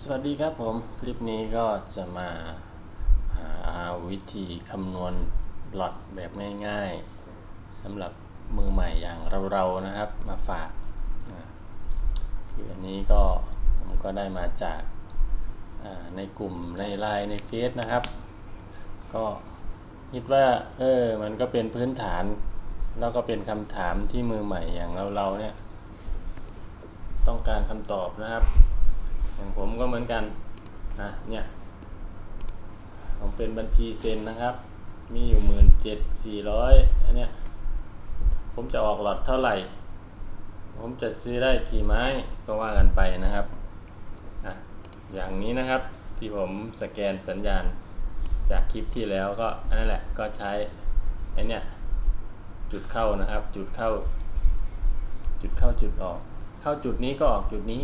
สวัสดีครับผม คลิปนี้ก็จะมาหาวิธีคำนวณหลอดแบบง่ายๆสำหรับมือใหม่อย่างเราๆนะครับมาฝากคืออันนี้ก็ผมก็ได้มาจากาในกลุ่มในไลน์ในเฟซนะครับ ก็คิดว่าเออมันก็เป็นพื้นฐาน แล้วก็เป็นคำถามที่มือใหม่อย่างเราๆเนี่ย ต้องการคำตอบนะครับ อย่างผมก็เหมือนกันนะเนี่ยผมเป็นบัญชีเซ็นนะครับ มีอยู่หมื่นเจ็ดสี่ร้อยอันเนี้ยผมจะออกหลอดเท่าไหร่ ผมจะซื้อได้กี่ไม้ก็ว่ากันไปนะครับอะอย่างนี้นะครับที่ผมสแกนสัญญาณจากคลิปที่แล้วก็อันนั่นแหละก็ใช้ไอเนี้ยจุดเข้านะครับ จุดเข้า จุดเข้าจุดออก เข้าจุดนี้ก็ออกจุดนี้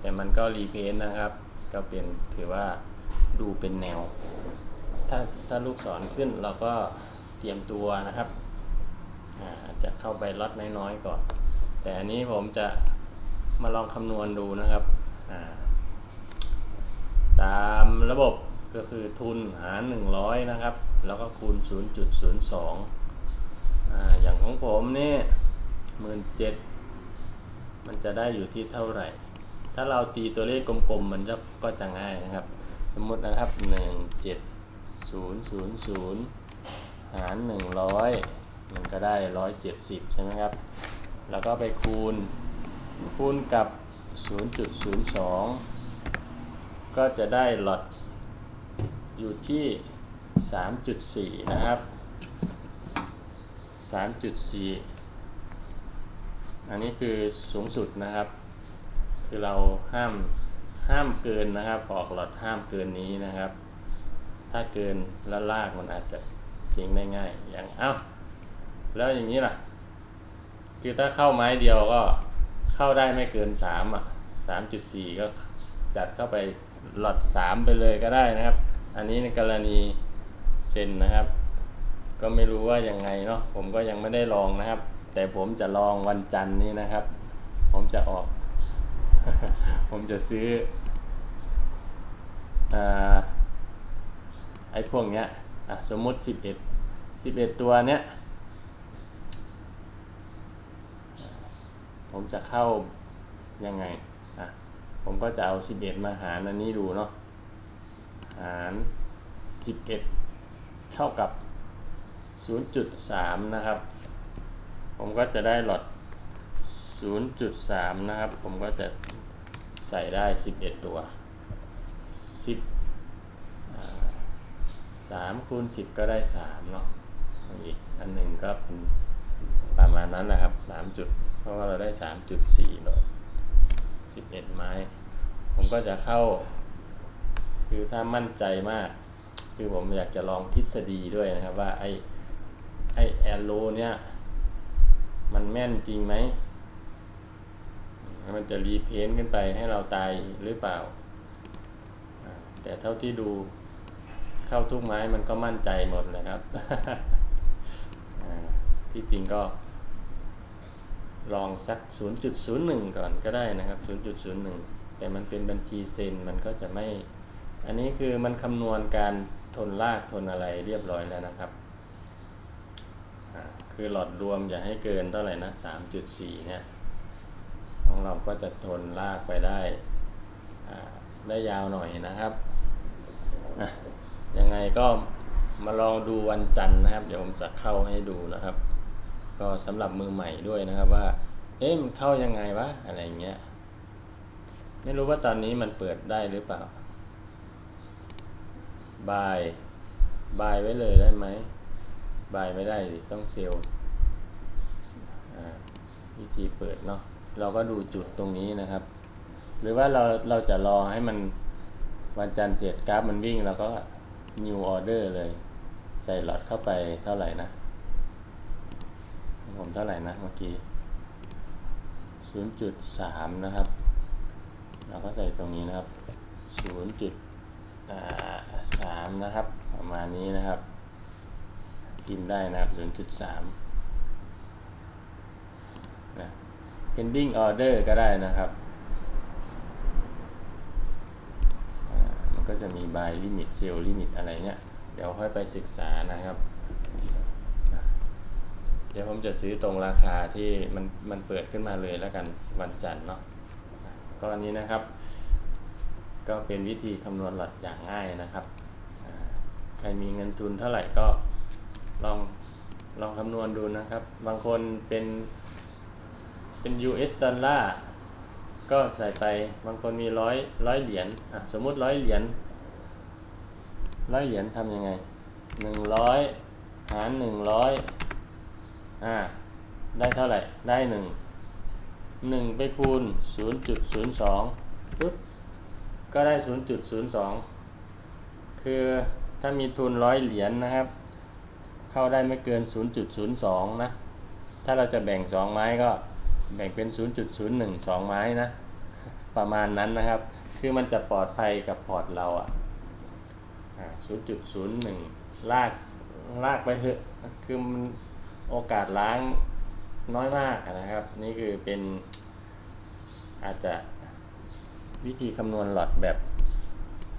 แต่มันก็รีเพนนะครับ ก็เป็นถือว่าดูเป็นแนว ถ้าถ้าลูกศรขึ้นเราก็เตรียมตัวนะครับจะเข้าไปล็อตน้อยๆก่อน แต่อันนี้ผมจะมาลองคำนวณดูนะครับ ตามระบบก็คือทุนหาร 100 นะครับ แล้วก็คูณ 0.02ออย่างของผมนี่หมื่นเจ็ดมันจะได้อยู่ที่เท่าไหร่ ถ้าเราตีตัวเลขกลมๆมันจะก็จะง่ายนะครับ สมมตินะครับ 1 7 0 0 0 หาร 100 มันก็ได้ 170 ใช่ไหมครับ แล้วก็ไปคูณคูณกับ 0.02 ก็จะได้หลอดอยู่ที่ 3.4 นะครับ 3.4 อันนี้คือสูงสุดนะครับ คือเราห้ามห้ามเกินนะครับออกหลอดห้ามเกินนี้นะครับ ถ้าเกินแล้วลากมันอาจจะเจ๊งได้ง่ายอย่างเอ้าแล้วอย่างนี้ล่ะ คือถ้าเข้าไม้เดียวก็เข้าได้ไม่เกิน3อะ3.4 ก็จัดเข้าไปหลอด 3 ไปเลยก็ได้นะครับ อันนี้ในกรณีเซนนะครับ ก็ไม่รู้ว่ายังไงเนาะผมก็ยังไม่ได้ลองนะครับ แต่ผมจะลองวันจันทร์นี้นะครับ ผมจะออก ผมจะซื้ออไอ้พวกเนี้ยสมมติ 11 11 ตัวเนี้ย ผมจะเข้ายังไงอะผมก็จะเอา 11 มาหารอันนี้ดูเนาะหาร 11 เท่ากับ 0.3 นะครับ ผมก็จะได้หลอด 0.3 นะครับ ผมก็จะใส่ได้ 11 ตัว 10อ่า3คูณ10 ก็ได้ 3 เนาะอีกอันหนึ่งก็เป็นประมาณนั้นนะครับ 3 จุด เพราะว่าเราได้ 3.4หลอด11 ไม้ ผมก็จะเข้า คือถ้ามั่นใจมาก คือผมอยากจะลองทฤษฎีด้วยนะครับว่าไอไอแอลโรเนี่ย มันแม่นจริงไหม จะรีเพนต์ขึ้นไปให้เราตายหรือเปล่า แต่เท่าที่ดูเข้าทุกไม้มันก็มั่นใจหมดเลยครับ ที่จริงก็ ลองสัก 0.01 ก่อนก็ได้นะครับ 0.01 แต่มันเป็นบัญชีเซนมันก็จะไม่ อันนี้คือมันคำนวณการทนลากทนอะไรเรียบร้อยแล้วนะครับคือหลอดรวมอย่าให้เกินเท่าไหร่นะ 3.4 เนี่ย ของเราก็จะทนลากไปได้ได้ยาวหน่อยนะครับ ยังไงก็มาลองดูวันจันทร์นะครับ เดี๋ยวผมจะเข้าให้ดูนะครับ ก็สำหรับมือใหม่ด้วยนะครับว่า เอ๊ะมันเข้ายังไงวะ อะไรเงี้ย ไม่รู้ว่าตอนนี้มันเปิดได้หรือเปล่า บาย บายไว้เลยได้ไหม บายไม่ได้ต้องเซลล์วิธีเปิดเนาะ เราก็ดูจุดตรงนี้นะครับ หรือว่าเราเราจะรอให้มันวันจันทร์เสร็จกราฟมันวิ่งเราก็ new order เลย ใส่หลอดเข้าไปเท่าไหร่นะ ผมเท่าไหร่นะเมื่อกี้ 0.3 นะครับ เราก็ใส่ตรงนี้นะครับ 0.3 นะครับ ประมาณนี้นะครับ พิมพ์ได้นะครับ 0.3 นะ pending order ก็ได้นะครับมันก็จะมี buy limit sell limit อะไรเนี่ยเดี๋ยวค่อยไปศึกษานะครับ เดี๋ยวผมจะซื้อตรงราคาที่มันมันเปิดขึ้นมาเลยแล้วกันวันจันทร์เนาะก็อันนี้นะครับ ก็เป็นวิธีคำนวณหลอดอย่างง่ายนะครับใครมีเงินทุนเท่าไหร่ก็ลองลองคำนวณดูนะครับ บางคนเป็น เป็น US ดอลลาร์ก็ใส่ไปบางคนมีร้อยร้อยเหรียญอะสมมุติร้อยเหรียญร้อยเหรียญทำยังไงหนึ่งร้อยหารหนึ่งร้อยอ่าได้เท่าไหร่ ได้หนึ่งหนึ่งไปคูณศูนย์จุดศูนย์สองปุ๊บก็ได้0.02คือถ้ามีทุนร้อยเหรียญนะครับ เข้าได้ไม่เกิน 0.02 นะ ถ้าเราจะแบ่ง 2 ไม้ก็ แบ่งเป็น 0.01 2 ไม้นะ ประมาณนั้นนะครับ คือมันจะปลอดภัยกับพอร์ตเราอะอ่า0.01 ลากลากไปเถอะคือมันโอกาสล้างน้อยมากนะครับ นี่คือเป็นอาจจะวิธีคำนวณหลอดแบบ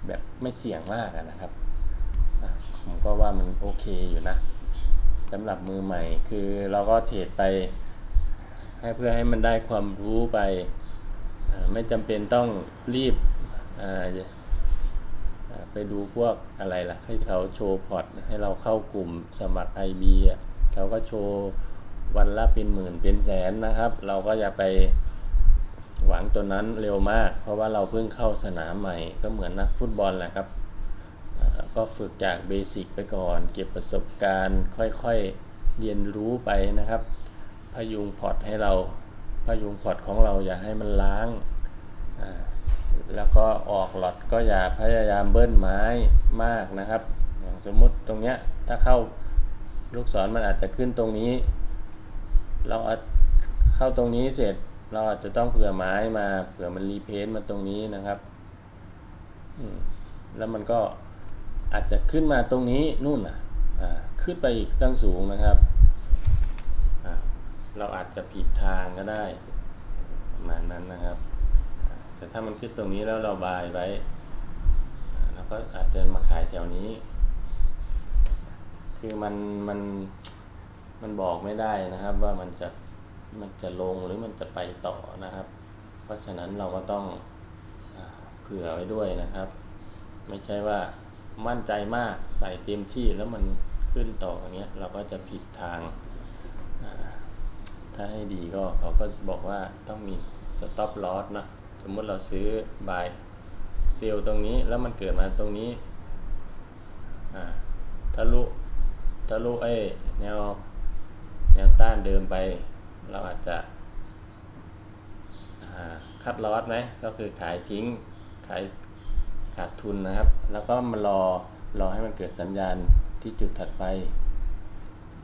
แบบไม่เสี่ยงมากนะครับ ผมก็ว่ามันโอเคอยู่นะสำหรับมือใหม่คือเราก็เทรดไป ให้เพื่อให้มันได้ความรู้ไป ไม่จำเป็นต้องรีบไปดูพวกอะไรล่ะ ให้เขาโชว์พอร์ตให้เราเข้ากลุ่มสมัคร IB อะเขาก็โชว์วันละเป็นหมื่นเป็นแสนนะครับ เราก็อย่าไปหวังตัวนั้นเร็วมาก เพราะว่าเราเพิ่งเข้าสนามใหม่ก็เหมือนนักฟุตบอลแหละครับ ก็ฝึกจากเบสิกไปก่อน เก็บประสบการณ์ค่อยๆเรียนรู้ไปนะครับ พยุงพอร์ตให้เราพยุงพอร์ตของเราอย่าให้มันล้าง แล้วก็ออกหลอดก็อย่าพยายามเบิ้ลไม้มากนะครับ อย่างสมมุติตรงเนี้ยถ้าเข้าลูกศรมันอาจจะขึ้นตรงนี้ เราอาจเข้าตรงนี้เสร็จเราอาจจะต้องเผื่อไม้มาเผื่อมันรีเพนต์มาตรงนี้นะครับแล้วมันก็อาจจะขึ้นมาตรงนี้นู่นอะขึ้นไปอีกตั้งสูงนะครับ เราอาจจะผิดทางก็ได้ประมาณนั้นนะครับ แต่ถ้ามันขึ้นตรงนี้แล้วเราบายไว้เราก็อาจจะมาขายแถวนี้ คือมันมันมันบอกไม่ได้นะครับว่ามันจะมันจะลงหรือมันจะไปต่อนะครับ เพราะฉะนั้นเราก็ต้องอเผื่อไว้ด้วยนะครับ ไม่ใช่ว่ามั่นใจมากใส่เต็มที่แล้วมันขึ้นต่ออย่างเงี้ยเราก็จะผิดทาง ถ้าให้ดีก็เขาก็บอกว่าต้องมี stop loss นะสมมติเราซื้อ buy เซลตรงนี้แล้วมันเกิดมาตรงนี้อ่าทะลุทะลุไอ้แนวแนวต้านเดิมไป เราอาจจะคัดลอสไหมก็คือขายทิ้งขายขาดทุนนะครับ แล้วก็มารอรอให้มันเกิดสัญญาณที่จุดถัดไป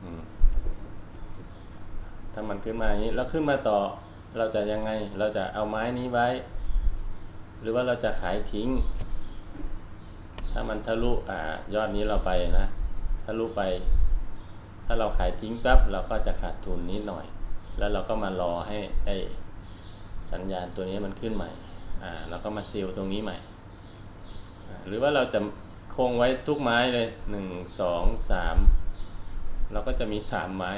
อืม ถ้ามันขึ้นมาอย่างนี้แล้วขึ้นมาต่อเราจะยังไงเราจะเอาไม้นี้ไว้ หรือว่าเราจะขายทิ้ง ถ้ามันทะลุอ่ายอดนี้เราไปนะทะลุไป ถ้าเราขายทิ้งปั๊บเราก็จะขาดทุนนิดหน่อย แล้วเราก็มารอให้ไอสัญญาณตัวนี้มันขึ้นใหม่อ่าเราก็มาซีลตรงนี้ใหม่ หรือว่าเราจะคงไว้ทุกไม้เลยหนึ่งสองสามเราก็จะมีสามไม้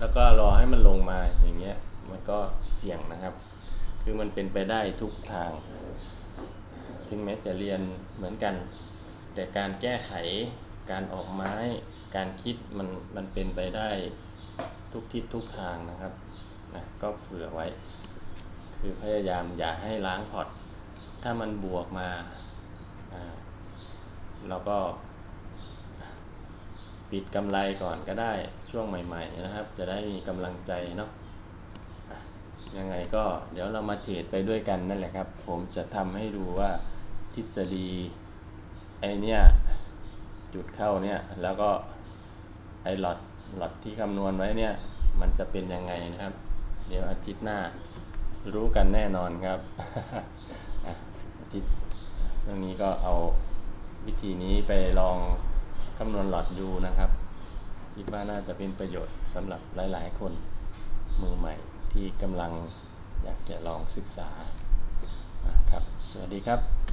แล้วก็รอให้มันลงมาอย่างเงี้ยมันก็เสี่ยงนะครับ คือมันเป็นไปได้ทุกทาง ถึงแม้จะเรียนเหมือนกัน แต่การแก้ไขการออกไม้ การคิดมันมันเป็นไปได้ทุกทิศทุกทางนะครับนะก็เผื่อไว้ คือพยายามอย่าให้ล้างพอร์ตถ้ามันบวกมาอ่าเราก็ ปิดกำไรก่อนก็ได้ช่วงใหม่ๆนะครับ จะได้มีกำลังใจเนาะยังไงก็เดี๋ยวเรามาเทรดไปด้วยกันนั่นแหละครับ ผมจะทำให้ดูว่าทฤษฎีไอเนี้ยจุดเข้าเนี่ยแล้วก็ไอหลอดหลอดที่คำนวณไว้เนี่ยมันจะเป็นยังไงนะครับ เดี๋ยวอาทิตย์หน้ารู้กันแน่นอนครับอะอาทิตย์เรื่องนี้ก็เอาวิธีนี้ไปลอง คำนวณหลอดดูนะครับคิดว่าน่าจะเป็นประโยชน์สำหรับหลาย ๆ คนมือใหม่ที่กำลังอยากจะลองศึกษาครับ สวัสดีครับ